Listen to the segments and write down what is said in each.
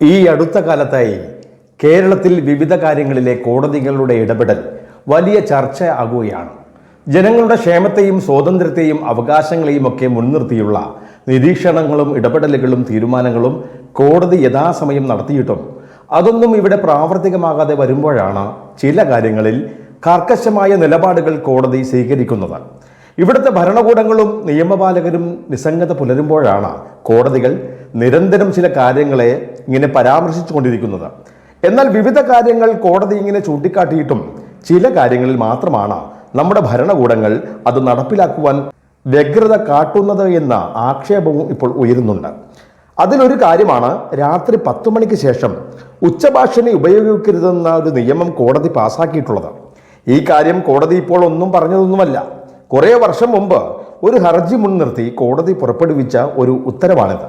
ഈ അടുത്ത കാലത്തായി കേരളത്തിൽ വിവിധ കാര്യങ്ങളിലെ കോടതികളുടെ ഇടപെടൽ വലിയ ചർച്ച ആകുകയാണ് ജനങ്ങളുടെ ക്ഷേമത്തെയും സ്വാതന്ത്ര്യത്തെയും അവകാശങ്ങളെയും ഒക്കെ മുൻനിർത്തിയുള്ള നിരീക്ഷണങ്ങളും ഇടപെടലുകളും തീരുമാനങ്ങളും കോടതി യഥാസമയം നടത്തിയിട്ടും അതൊന്നും ഇവിടെ പ്രാവർത്തികമാകാതെ വരുമ്പോഴാണ് ചില കാര്യങ്ങളിൽ കർക്കശമായ നിലപാടുകൾ കോടതി സ്വീകരിക്കുന്നത്. ഇവിടുത്തെ ഭരണകൂടങ്ങളും നിയമപാലകരും നിസ്സംഗത പുലരുമ്പോഴാണ് കോടതികൾ നിരന്തരം ചില കാര്യങ്ങളെ ഇങ്ങനെ പരാമർശിച്ചു കൊണ്ടിരിക്കുന്നത് എന്നാൽ വിവിധ കാര്യങ്ങൾ കോടതി ഇങ്ങനെ ചൂണ്ടിക്കാട്ടിയിട്ടും ചില കാര്യങ്ങളിൽ മാത്രമാണ് നമ്മുടെ ഭരണകൂടങ്ങൾ അത് നടപ്പിലാക്കുവാൻ വ്യഗ്രത കാട്ടുന്നത് എന്ന ആക്ഷേപവും ഇപ്പോൾ ഉയരുന്നുണ്ട്. അതിലൊരു കാര്യമാണ് രാത്രി പത്ത് മണിക്ക് ശേഷം ഉച്ചഭാഷണി ഉപയോഗിക്കരുതെന്ന ഒരു നിയമം കോടതി പാസാക്കിയിട്ടുള്ളത്. ഈ കാര്യം കോടതി ഇപ്പോൾ ഒന്നും പറഞ്ഞതൊന്നുമല്ല. കുറേ വർഷം മുമ്പ് ഒരു ഹർജി മുൻനിർത്തി കോടതി പുറപ്പെടുവിച്ച ഒരു ഉത്തരവാണിത്.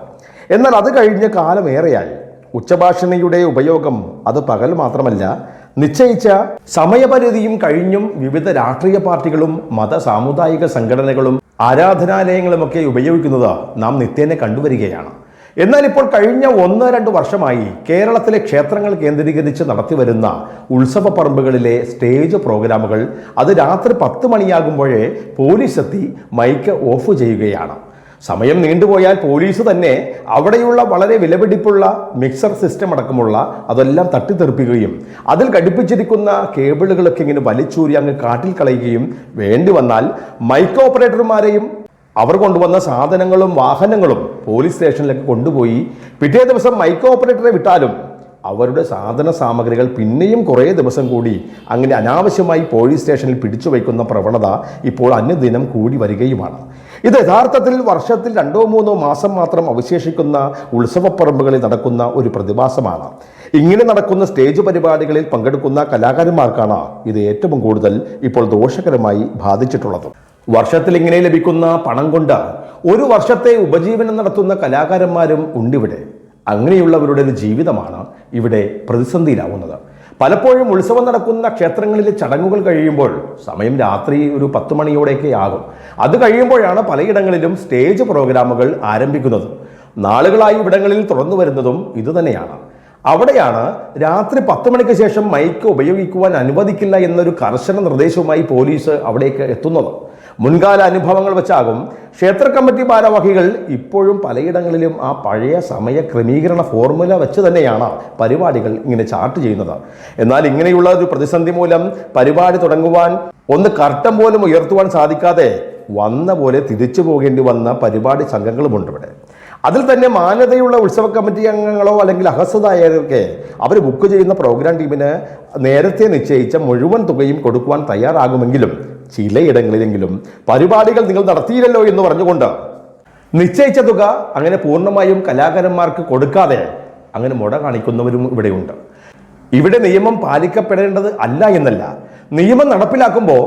എന്നാൽ അത് കഴിഞ്ഞ കാലമേറെയായി ഉച്ചഭാഷണിയുടെ ഉപയോഗം അത് പകൽ മാത്രമല്ല നിശ്ചയിച്ച സമയപരിധിയും കഴിഞ്ഞും വിവിധ രാഷ്ട്രീയ പാർട്ടികളും മത സാമുദായിക സംഘടനകളും ആരാധനാലയങ്ങളുമൊക്കെ ഉപയോഗിക്കുന്നത് നാം നിത്യേനെ കണ്ടുവരികയാണ്. എന്നാൽ ഇപ്പോൾ കഴിഞ്ഞ ഒന്ന് രണ്ട് വർഷമായി കേരളത്തിലെ ക്ഷേത്രങ്ങൾ കേന്ദ്രീകരിച്ച് നടത്തിവരുന്ന ഉത്സവ പറമ്പുകളിലെ സ്റ്റേജ് പ്രോഗ്രാമുകൾ അത് രാത്രി പത്ത് മണിയാകുമ്പോഴേ പോലീസ് എത്തി മൈക്ക് ഓഫ് ചെയ്യുകയാണ്. സമയം നീണ്ടുപോയാൽ പോലീസ് തന്നെ അവിടെയുള്ള വളരെ വിലപിടിപ്പുള്ള മിക്സർ സിസ്റ്റം അടക്കമുള്ള അതെല്ലാം തട്ടിത്തെറിപ്പിക്കുകയും അതിൽ ഘടിപ്പിച്ചിരിക്കുന്ന കേബിളുകളൊക്കെ ഇങ്ങനെ വലിച്ചൂരി അങ്ങ് കാട്ടിൽ കളയുകയും വേണ്ടി വന്നാൽ മൈക്ക് ഓപ്പറേറ്റർമാരെയും അവർ കൊണ്ടുവന്ന സാധനങ്ങളും വാഹനങ്ങളും പോലീസ് സ്റ്റേഷനിലേക്ക് കൊണ്ടുപോയി പിറ്റേ ദിവസം മൈക്രോ ഓപ്പറേറ്ററെ വിട്ടാലും അവരുടെ സാധന സാമഗ്രികൾ പിന്നെയും കുറേ ദിവസം കൂടി അങ്ങനെ അനാവശ്യമായി പോലീസ് സ്റ്റേഷനിൽ പിടിച്ചു വയ്ക്കുന്ന പ്രവണത ഇപ്പോൾ അന്യദിനം കൂടി വരികയുമാണ്. ഇത് യഥാർത്ഥത്തിൽ വർഷത്തിൽ രണ്ടോ മൂന്നോ മാസം മാത്രം അവശേഷിക്കുന്ന ഉത്സവപ്പറമ്പുകളിൽ നടക്കുന്ന ഒരു പ്രതിഭാസമാണ്. ഇങ്ങനെ നടക്കുന്ന സ്റ്റേജ് പരിപാടികളിൽ പങ്കെടുക്കുന്ന കലാകാരന്മാർക്കാണ് ഇത് ഏറ്റവും കൂടുതൽ ഇപ്പോൾ ദോഷകരമായി ബാധിച്ചിട്ടുള്ളത്. വർഷത്തിൽ ഇങ്ങനെ ലഭിക്കുന്ന പണം കൊണ്ട് ഒരു വർഷത്തെ ഉപജീവനം നടത്തുന്ന കലാകാരന്മാരും ഉണ്ടിവിടെ. അങ്ങനെയുള്ളവരുടെ ഒരു ജീവിതമാണ് ഇവിടെ പ്രതിസന്ധിയിലാവുന്നത്. പലപ്പോഴും ഉത്സവം നടക്കുന്ന ക്ഷേത്രങ്ങളിലെ ചടങ്ങുകൾ കഴിയുമ്പോൾ സമയം രാത്രി ഒരു പത്ത് മണിയോടെയൊക്കെ ആകും. അത് കഴിയുമ്പോഴാണ് പലയിടങ്ങളിലും സ്റ്റേജ് പ്രോഗ്രാമുകൾ ആരംഭിക്കുന്നത്. നാളുകളായി ഇവിടങ്ങളിൽ തുറന്നു വരുന്നതും ഇതുതന്നെയാണ്. അവിടെയാണ് രാത്രി പത്ത് മണിക്ക് ശേഷം മൈക്ക് ഉപയോഗിക്കുവാൻ അനുവദിക്കില്ല എന്നൊരു കർശന നിർദ്ദേശവുമായി പോലീസ് അവിടേക്ക് എത്തുന്നത്. മുൻകാല അനുഭവങ്ങൾ വെച്ചാകും ക്ഷേത്ര കമ്മിറ്റി ഭാരവാഹികൾ ഇപ്പോഴും പലയിടങ്ങളിലും ആ പഴയ സമയ ക്രമീകരണ ഫോർമുല വെച്ച് തന്നെയാണ് പരിപാടികൾ ഇങ്ങനെ ചാർട്ട് ചെയ്യുന്നത്. എന്നാൽ ഇങ്ങനെയുള്ള ഒരു പ്രതിസന്ധി മൂലം പരിപാടി തുടങ്ങുവാൻ ഒന്ന് കർട്ടം പോലും ഉയർത്തുവാൻ സാധിക്കാതെ വന്ന പോലെ തിരിച്ചു പോകേണ്ടി വന്ന പരിപാടി സംഘങ്ങളുമുണ്ട് ഇവിടെ. അതിൽ തന്നെ മാന്യതയുള്ള ഉത്സവ കമ്മിറ്റി അംഗങ്ങളോ അല്ലെങ്കിൽ അഹസ്വതായകരൊക്കെ അവർ ബുക്ക് ചെയ്യുന്ന പ്രോഗ്രാം ടീമിന് നേരത്തെ നിശ്ചയിച്ച മുഴുവൻ തുകയും കൊടുക്കുവാൻ തയ്യാറാകുമെങ്കിലും ചിലയിടങ്ങളിലെങ്കിലും പരിപാടികൾ നിങ്ങൾ നടത്തിയില്ലല്ലോ എന്ന് പറഞ്ഞുകൊണ്ട് നിശ്ചയിച്ച തുക അങ്ങനെ പൂർണമായും കലാകാരന്മാർക്ക് കൊടുക്കാതെ അങ്ങനെ മുട കാണിക്കുന്നവരും ഇവിടെയുണ്ട്. ഇവിടെ നിയമം പാലിക്കപ്പെടേണ്ടത് അല്ല എന്നല്ല നിയമം നടപ്പിലാക്കുമ്പോൾ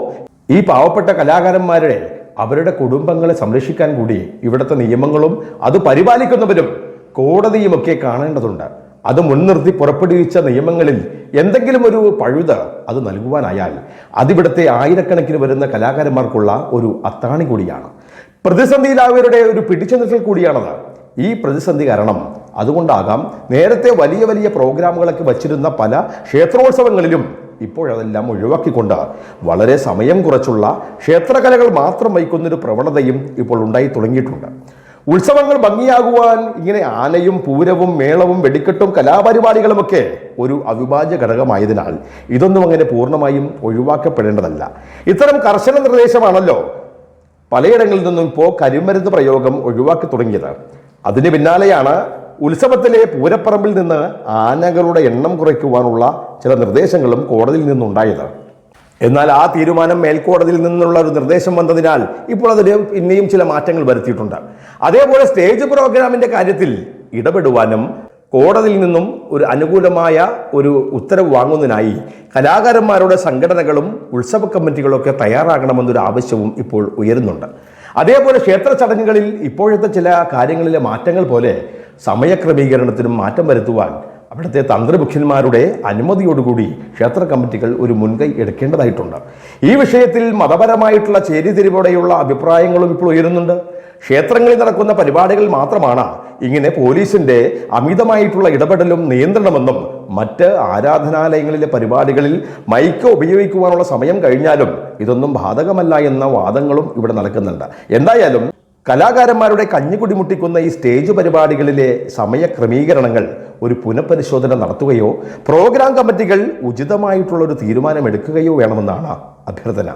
ഈ പാവപ്പെട്ട കലാകാരന്മാരുടെ അവരുടെ കുടുംബങ്ങളെ സംരക്ഷിക്കാൻ കൂടി ഇവിടുത്തെ നിയമങ്ങളും അത് പരിപാലിക്കുന്നവരും കോടതിയുമൊക്കെ കാണേണ്ടതുണ്ട്. അത് മുൻനിർത്തി പുറപ്പെടുവിച്ച നിയമങ്ങളിൽ എന്തെങ്കിലും ഒരു പഴുത അത് നൽകുവാനായാൽ അതിവിടുത്തെ ആയിരക്കണക്കിന് വരുന്ന കലാകാരന്മാർക്കുള്ള ഒരു അത്താണി കൂടിയാണ്. പ്രതിസന്ധിയിലായവരുടെ ഒരു പിടിച്ചു നിൽക്കൽ കൂടിയാണത്. ഈ പ്രതിസന്ധി കാരണം അതുകൊണ്ടാകാം നേരത്തെ വലിയ വലിയ പ്രോഗ്രാമുകളൊക്കെ വച്ചിരുന്ന പല ക്ഷേത്രോത്സവങ്ങളിലും ഇപ്പോഴതെല്ലാം ഒഴിവാക്കിക്കൊണ്ട് വളരെ സമയം കുറച്ചുള്ള ക്ഷേത്രകലകൾ മാത്രം വയ്ക്കുന്നൊരു പ്രവണതയും ഇപ്പോൾ ഉണ്ടായി തുടങ്ങിയിട്ടുണ്ട്. ഉത്സവങ്ങൾ ഭംഗിയാകുവാൻ ഇങ്ങനെ ആനയും പൂരവും മേളവും വെടിക്കെട്ടും കലാപരിപാടികളുമൊക്കെ ഒരു അവിഭാജ്യ ഘടകമായതിനാൽ ഇതൊന്നും അങ്ങനെ പൂർണമായും ഒഴിവാക്കപ്പെടേണ്ടതല്ല. ഇത്തരം കർശന നിർദ്ദേശമാണല്ലോ പലയിടങ്ങളിൽ നിന്നും ഇപ്പോൾ കരിമരുന്ന് പ്രയോഗം ഒഴിവാക്കി തുടങ്ങിയത്. അതിന് പിന്നാലെയാണ് ഉത്സവത്തിലെ പൂരപ്പറമ്പിൽ നിന്ന് ആനകളുടെ എണ്ണം കുറയ്ക്കുവാനുള്ള ചില നിർദ്ദേശങ്ങളും കോടതിയിൽ നിന്നുണ്ടായത്. എന്നാൽ ആ തീരുമാനം മേൽക്കോടതിയിൽ നിന്നുള്ള ഒരു നിർദ്ദേശം വന്നതിനാൽ ഇപ്പോൾ അതിന് പിന്നെയും ചില മാറ്റങ്ങൾ വരുത്തിയിട്ടുണ്ട്. അതേപോലെ സ്റ്റേജ് പ്രോഗ്രാമിന്റെ കാര്യത്തിൽ ഇടപെടുവാനും കോടതിയിൽ നിന്നും ഒരു അനുകൂലമായ ഒരു ഉത്തരവ് വാങ്ങുന്നതിനായി കലാകാരന്മാരുടെ സംഘടനകളും ഉത്സവ കമ്മിറ്റികളൊക്കെ തയ്യാറാകണമെന്നൊരു ആവശ്യവും ഇപ്പോൾ ഉയരുന്നുണ്ട്. അതേപോലെ ക്ഷേത്ര ചടങ്ങുകളിൽ ഇപ്പോഴത്തെ ചില കാര്യങ്ങളിലെ മാറ്റങ്ങൾ പോലെ സമയക്രമീകരണത്തിനും മാറ്റം വരുത്തുവാൻ അവിടുത്തെ തന്ത്രമുഖ്യന്മാരുടെ അനുമതിയോടുകൂടി ക്ഷേത്ര കമ്മിറ്റികൾ ഒരു മുൻകൈ എടുക്കേണ്ടതായിട്ടുണ്ട്. ഈ വിഷയത്തിൽ മതപരമായിട്ടുള്ള ചേരിതിരിവോടെയുള്ള അഭിപ്രായങ്ങളും ഇപ്പോൾ ഉയരുന്നുണ്ട്. ക്ഷേത്രങ്ങളിൽ നടക്കുന്ന പരിപാടികൾ മാത്രമാണ് ഇങ്ങനെ പോലീസിന്റെ അമിതമായിട്ടുള്ള ഇടപെടലും നിയന്ത്രണമെന്നും മറ്റ് ആരാധനാലയങ്ങളിലെ പരിപാടികളിൽ മൈക്ക് ഉപയോഗിക്കുവാനുള്ള സമയം കഴിഞ്ഞാലും ഇതൊന്നും ബാധകമല്ല എന്ന വാദങ്ങളും ഇവിടെ നടക്കുന്നുണ്ട്. എന്തായാലും കലാകാരന്മാരുടെ കഞ്ഞിക്കുടി മുട്ടിക്കുന്ന ഈ സ്റ്റേജ് പരിപാടികളിലെ സമയക്രമീകരണങ്ങൾ ഒരു പുനഃപരിശോധന നടത്തുകയോ പ്രോഗ്രാം കമ്മിറ്റികൾ ഉചിതമായിട്ടുള്ള ഒരു തീരുമാനമെടുക്കുകയോ വേണമെന്നാണ് അഭ്യർത്ഥന.